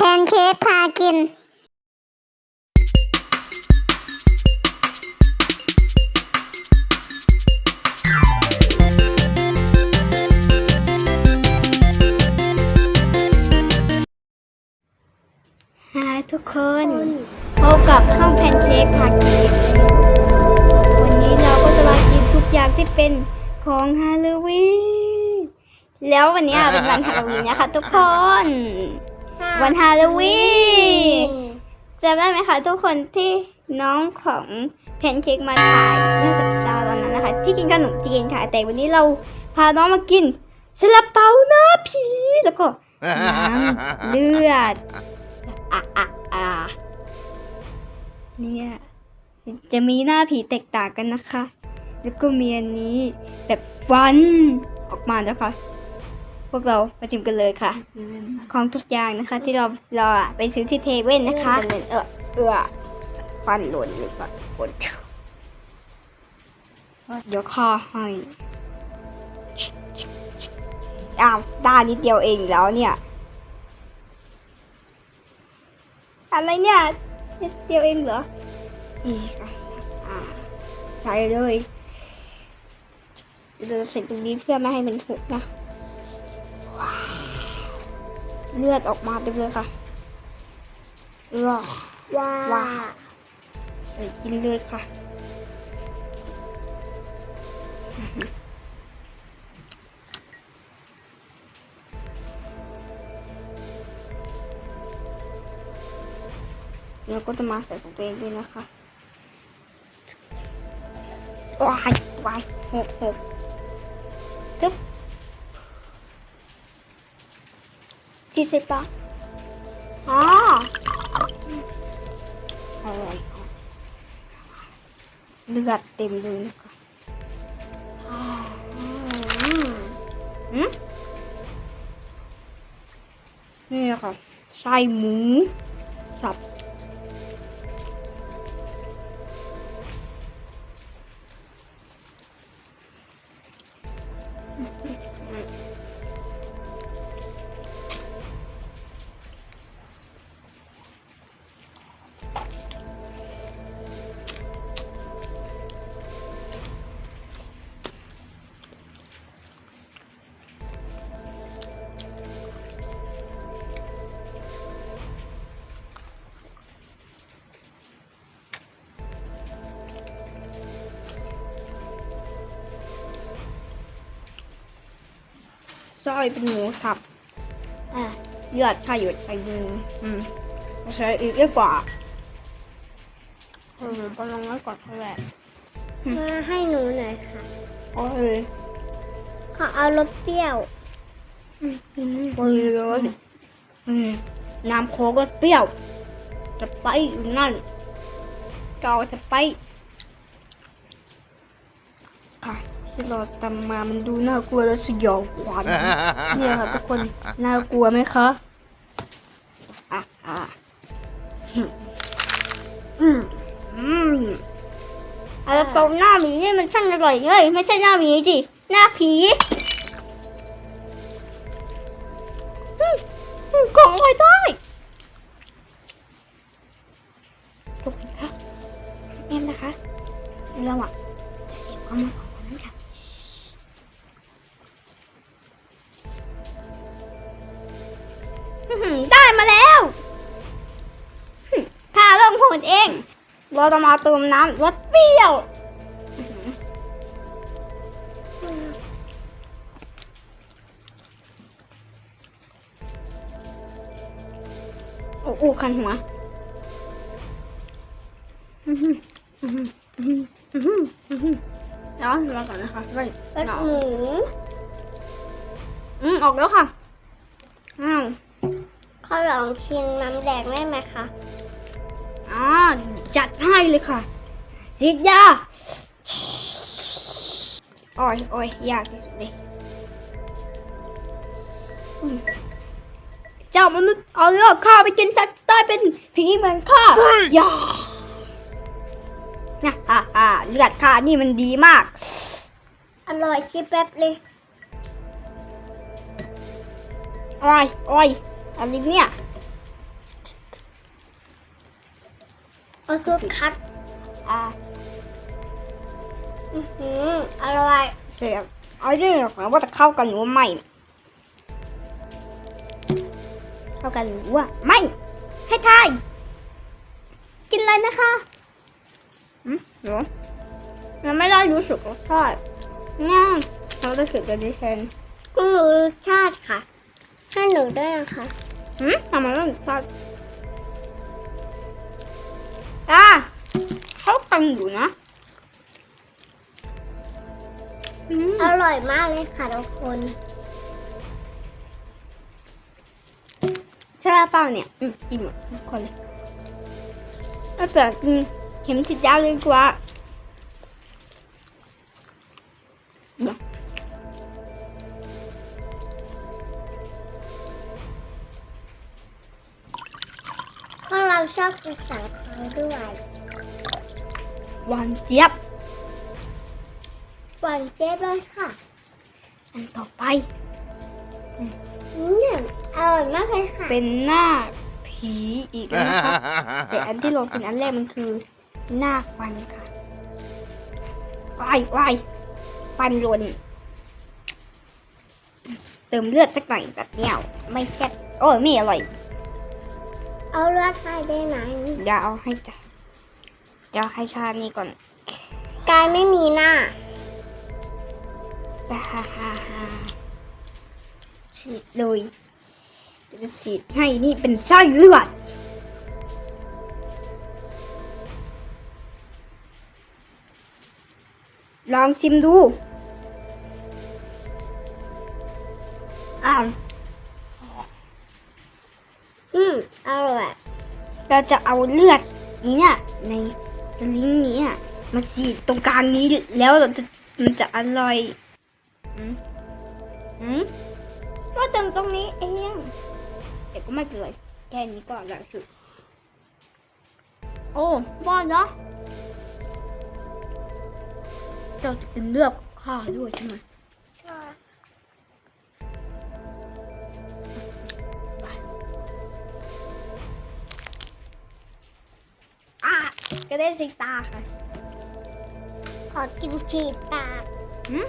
พนเค้กพากิน ฮายทุกคนพบกับช่องแพนเค้กพากิน วันนี้เราก็จะมากินทุกอย่างที่เป็นของฮาโลวีนแล้ววันนี้เป็นวันฮาโลวีนนะคะทุกคน วันฮาโลวีนจำได้ไหมคะทุกคนที่น้องของแพนเค้กมาถ่ายเมื่อสัปดาห์ตอนนั้นนะคะ ที่กินขนมจีนค่ะ แต่วันนี้เราพาน้องมากินซาลาเปาหน้าผีแล้วก็น้ำเลือดอะอะอะเนี่ยจะมีหน้าผีแตกต่างกันนะคะ แล้วก็มีอันนี้แบบฟันออกมาแล้วค่ะ พวกเรามาชิมกันเลยค่ะ ของทุกอย่างนะคะ ที่เราเราอะไปซื้อที่เทเว่นนะคะเออเออฟันหล่นเลยฟันหล่นเดี๋ยวข้อให้อ้าวได้นิดเดียวเองแล้วเนี่ย อะไรเนี่ยนิดเดียวเองเหรออีกอะอ่าใส่เลยเราจะใส่ตรงนี้เพื่อไม่ให้มันหกนะว้าว เลือดออกมาเต็มเลยค่ะว้าวว้าว้าใส่กินเลยค่ะแล้วก็จะมาใส่ของตัวเองด้วยนะคะว้ายวายหกหกตึ๊บ จีใส่ปะอ๋ออร่อยค่ะเลือดเต็มเลยนะคะอ่าอืมอืมนี่ค่ะไส้หมู สับ ซอยเป็นหมูสับ อะเลือดใช่หยุดใส่มืออืมใช้อีกดีกว่าเออก็ลองไว้ก่อนเท่าไหร่มาให้หนูหน่อยค่ะโอ้ยขอเอารสเปรี้ยวโอ้ยเลยอืมน้ำโค้กก็เปรี้ยว จะไปอยู่นั่นเกาจะไปค่ะ ที่เราทำมามันดูน่ากลัวและสยองขวัญเนี่ยค่ะทุกคนน่ากลัวไหมคะอะอะอืมอืมอืมอะไรตรงหน้าหมีนี่มันช่างอร่อยเลยไม่ใช่หน้าหมีจิหน้าผีอืมอืมของอร่อยได้ ได้มาแล้วหึข้าเริ่มพูดเอง เราจะมาเติมน้ำรสเปรี้ยวอื้อหือโอ้โหคันหัวอื้อหืออื้อหืออื้อหืออื้อหือเดี๋ยวรอก่อนนะคะไม่รสหนาวหมูอืมออกแล้วค่ะอ้าว ข้าวหลองชิมน้ำแดงได้ไหมคะอ่าจัดให้เลยค่ะสีดยาโอ้ยโอ้ยยากที่สุดเลยอืมเจ้ามนุษย์เอาเลือดข้าไปกินจัดได้เป็นผีเหมือนข้าอย่านะอ่าอ่าเลือดข้านี่มันดีมาก อร่อยคิดแป๊บเลยโอ้ยโอ้ย อะไรเนี่ยมันคือคัดอ่าอือหืออะเสียงเอาเรื่องของว่าจะเข้ากันหรือว่าไม่ เข้ากันหรือว่าไม่ ให้ทาย กินเลยนะคะอืมหรอเราไม่ได้รู้สึกรสชาติง่ายเขาจะสึกกันดิเซนก็รู้รสชาติค่ะ ให้หนูด้วยนะคะอืมทำไมต้องรสชาติอ่าเข้ากันอยู่นะอืมอร่อยมากเลยค่ะทุกคนใช่เปล่าเนี่ย อืมกินหมดทุกคนเลยถ้าเกิดกินเข็มฉีดยาเลยดีกว่า ชอบกินสังคังด้วยหวานเจี๊ยบหวานเจ๊เลยค่ะ อันต่อไปอืมอร่อยมากเลยค่ะ เป็นหน้าผีอีกแล้วนะคะแต่อันที่ลงเป็นอันแรกมันคือ หน้าฟันค่ะวายวายฟันหล่นเติมเลือดสักหน่อยแบบเนี้ยไม่แซ่บโอ้ยไม่อร่อย เอาเลือดใส่ได้ไหมเดี๋ยวเอาให้จ้ะเดี๋ยวให้ชานี่ก่อนกายไม่มีหน้าจ้าฮ่าฮ่าฮ่าฉีดเลยจะฉีดให้นี่เป็นไส้เลือดลองชิมดูอ้าวอื มอร่อยเราจะเอาเลือดเนี่ยในสลิงนี้มาฉีดตรงกลางนี้แล้วเราจะมันจะอร่อยอืมอืมก็ตรงตรงนี้เองแต่ก็ไม่เป็นแค่นี้ก็อร่อยสุดโอ้บ้อนเนาะเจ้าจะเป็นเลือดข้าด้วยใช่ไหม ก็ได้สิตาค่ะ ขอกินฉีดปากอืม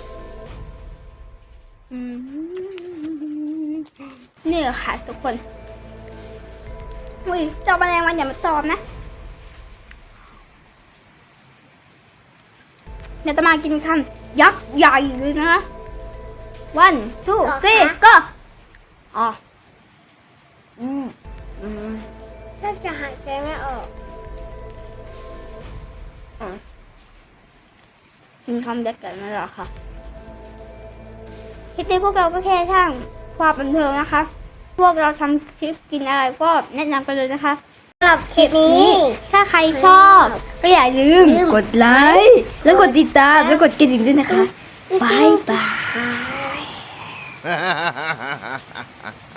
อืมนี่แหละค่ะทุกคน อุ้ยเจ้าแมลงวันอย่ามาตอมนะ เดี๋ยวจะมากินคันยักษ์ใหญ่เลยนะวันทูสี่ กินคำเด็กกันนั่นแหละค่ะคลิปนี้พวกเราก็แค่ช่างความบันเทิงนะคะ พวกเราทำคลิปกินอะไรก็แนะนำกันเลยนะคะสำหรับคลิปนี้ ถ้าใครชอบ ก็อย่าลืมลืมกดไลค์แล้วกดติดตามแล้วกดกระดิ่งด้วยนะคะบ๊าบายยบาบายย